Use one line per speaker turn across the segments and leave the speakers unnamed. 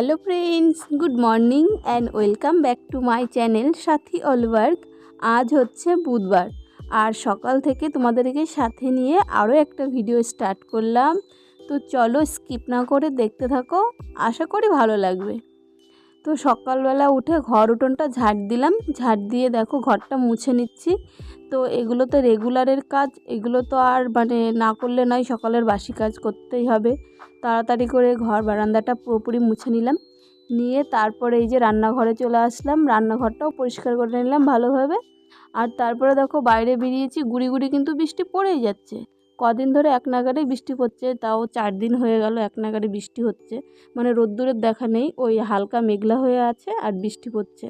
Hello friends, good morning and welcome back to my channel সাথী অলওয়ার্ক। আজ হচ্ছে বুধবার আর সকাল থেকে তোমাদেরকে সাথে নিয়ে আরও একটা ভিডিও স্টার্ট করলাম। তো চলো স্কিপ না করে দেখতে থাকো। আশা করি ভালো লাগবে। তো সকালবেলা উঠে ঘর উঠোনটা ঝাড় দিলাম। ঝাড় দিয়ে দেখো ঘরটা মুছে নিচ্ছি। তো এগুলো তো রেগুলারের কাজ। এগুলো তো আর মানে না করলে নয়, সকালের বাসি কাজ করতেই হবে। তাড়াতাড়ি করে ঘর বারান্দাটা পুরোপুরি মুছে নিলাম। নিয়ে তারপরে এই যে রান্নাঘরে চলে আসলাম। রান্নাঘরটাও পরিষ্কার করে নিলাম ভালোভাবে। আর তারপরে দেখো বাইরে বেরিয়েছি। গুড়ি গুড়ি কিন্তু বৃষ্টি পড়েই যাচ্ছে। কদিন ধরে এক নাগারেই বৃষ্টি পড়ছে, তাও চার দিন হয়ে গেল এক নাগারে বৃষ্টি হচ্ছে। মানে রোদ্দুরের দেখা নেই, ওই হালকা মেঘলা হয়ে আছে আর বৃষ্টি পড়ছে।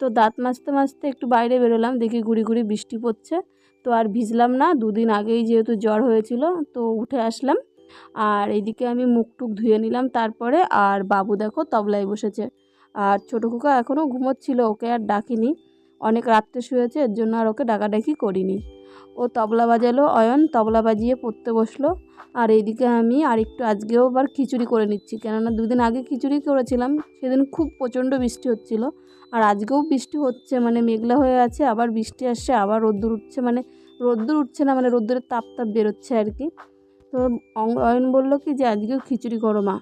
তো দাঁত মাজতে মাজতে একটু বাইরে বেরোলাম, দেখি গুড়ি গুড়ি বৃষ্টি পড়ছে। তো আর ভিজলাম না, দুদিন আগেই যেহেতু জ্বর হয়েছিল, তো উঠে আসলাম। আর এইদিকে আমি মুখ টুক ধুয়ে নিলাম, তারপরে আর বাবু দেখো তবলায় বসেছে। আর ছোটো খোকা এখনও ঘুমোচ্ছিল, ওকে আর ডাকিনি। অনেক রাত্রে শুয়েছে, এর জন্য আর ওকে ডাকাডাকি করিনি। ও তবলা বাজালো, অয়ন তবলা বাজিয়ে পড়তে বসল। আর এইদিকে আমি আর একটু আজকেও আবার খিচুড়ি করে নিচ্ছি, কেননা দুদিন আগে খিচুড়ি করেছিলাম, সেদিন খুব প্রচণ্ড বৃষ্টি হচ্ছিল। আর আজকেও বৃষ্টি হচ্ছে মানে মেঘলা হয়ে আছে, আবার বৃষ্টি আসছে, আবার রোদ্দুর উঠছে মানে রোদ্দুর উঠছে না মানে রোদ্দুরের তাপ তাপ বেরোচ্ছে আর কি। তো অয়ন বলল কি যে, আজকেও খিচুড়ি করো মা।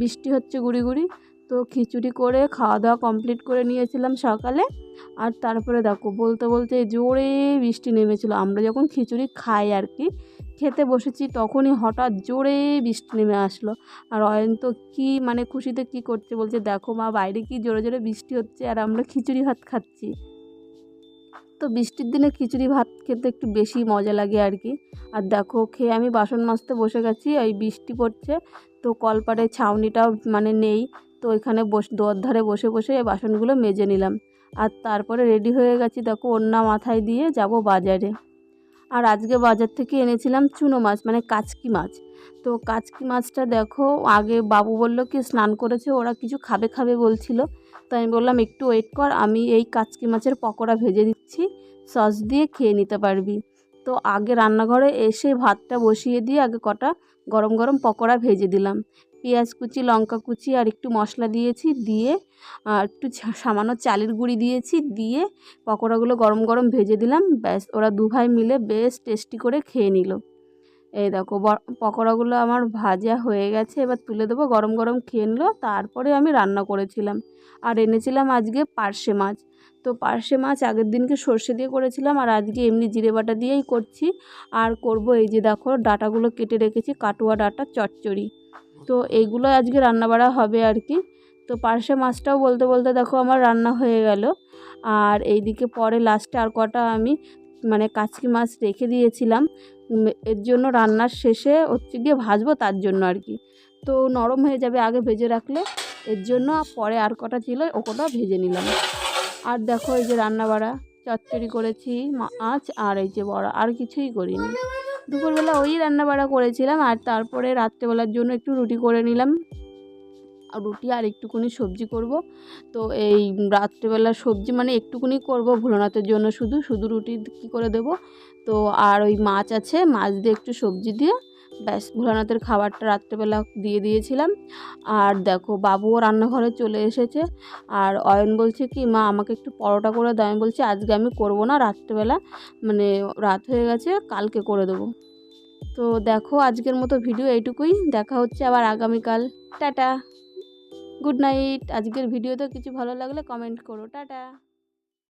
বৃষ্টি হচ্ছে গুড়ি গুড়ি তো খিচুড়ি করে খাওয়া দাওয়া কমপ্লিট করে নিয়েছিলাম সকালে। আর তারপরে দেখো, বলতে বলতে জোরে বৃষ্টি নেমেছিলো। আমরা যখন খিচুড়ি খাই আর কি, খেতে বসেছি তখনই হঠাৎ জোরে বৃষ্টি নেমে আসলো। আর অয়ন তো কী মানে খুশিতে কী করছে বলছে, দেখো মা, বাইরে কি জোরে জোরে বৃষ্টি হচ্ছে আর আমরা খিচুড়ি ভাত খাচ্ছি। তো বৃষ্টির দিনে খিচুড়ি ভাত খেতে একটু বেশি মজা লাগে আর কি। আর দেখো, খেয়ে আমি বাসন মাজতে বসে গেছি ওই বৃষ্টি পড়ছে। তো কলপাড়ে ছাউনিটাও মানে নেই। তো ওইখানে বস, দোয়ার ধারে বসে বসে এই বাসনগুলো মেজে নিলাম। আর তারপরে রেডি হয়ে গেছি দেখো ওড়না মাথায় দিয়ে যাব বাজারে। আর আজকে বাজার থেকে এনেছিলাম চুনো মাছ মানে কাচকি মাছ। তো কাচকি মাছটা দেখো, আগে বাবু বলল কি স্নান করেছে, ওরা কিছু খাবে খাবে বলছিল। তো আমি বললাম, একটু ওয়েট কর, আমি এই কাচকি মাছের পকোড়া ভেজে দিচ্ছি, সস দিয়ে খেয়ে নিতে পারবি। তো আগে রান্নাঘরে এসে ভাতটা বসিয়ে দিয়ে আগে কটা গরম গরম পকোড়া ভেজে দিলাম। পেঁয়াজ কুচি, লঙ্কা কুচি আর একটু মশলা দিয়েছি, দিয়ে একটু সামান্য চালের গুঁড়ি দিয়েছি, দিয়ে পকোড়াগুলো গরম গরম ভেজে দিলাম, ব্যাস, ওরা দু ভাই মিলে বেশ টেস্টি করে খেয়ে নিল। এই দেখো পকোড়াগুলো আমার ভাজা হয়ে গেছে, এবার তুলে দেবো, গরম গরম খেয়ে নিল, তারপরে আমি রান্না করেছিলাম। আর এনেছিলাম আজকে পার্শে মাছ। তো পার্শে মাছ আগের দিনকে সর্ষে দিয়ে করেছিলাম, আর আজকে এমনি জিরে বাটা দিয়েই করছি। আর করব এই যে দেখো, ডাটাগুলো কেটে রেখেছি, কাটুয়া ডাটা, চচ্চড়ি। তো এইগুলো আজকে রান্না বাড়া হবে আর কি। তো পার্শে মাছটাও বলতে বলতে দেখো আমার রান্না হয়ে গেল। আর এইদিকে পরে লাস্টে আর কটা আমি মানে কাচকি মাছ রেখে দিয়েছিলাম। এর জন্য রান্নার শেষে হচ্ছে গিয়ে ভাজবো তার জন্য আর কি। তো নরম হয়ে যাবে আগে ভেজে রাখলে। এর জন্য পরে আর কটা ছিল ও কটা ভেজে নিলাম। আর দেখো এই যে রান্না বাড়া চচ্চড়ি করেছি, মাছ, আর এই যে বড়া, আর কিছুই করিনি। দুপুরবেলা ওই রান্না বাড়া করেছিলাম আর তারপরে রাত্রেবেলার জন্য একটু রুটি করে নিলাম। আর রুটি আর একটুকুনি সবজি করব। তো এই রাত্রেবেলা সবজি মানে একটুকুনি করব ভোলানাথের জন্য শুধু শুধু রুটি কী করে দেব? তো আর ওই মাছ আছে, মাছ দিয়ে একটু সবজি দিয়ে ব্যাস ভোলানাথের খাবারটা রাত্রেবেলা দিয়ে দিয়েছিলাম। আর দেখো বাবুও রান্নাঘরে চলে এসেছে। আর অয়ন বলছে কি, মা, আমাকে একটু পরোটা করে দাও। আমি বলছি, আজকে আমি করব না রাত্রেবেলা। মানে রাত হয়ে গেছে, কালকে করে দেবো। তো দেখো আজকের মতো ভিডিও এইটুকুই। দেখা হচ্ছে আবার আগামীকাল। টাটা। Good night. আজকের ভিডিওতে কিছু ভালো লাগলে কমেন্ট করো। টাটা।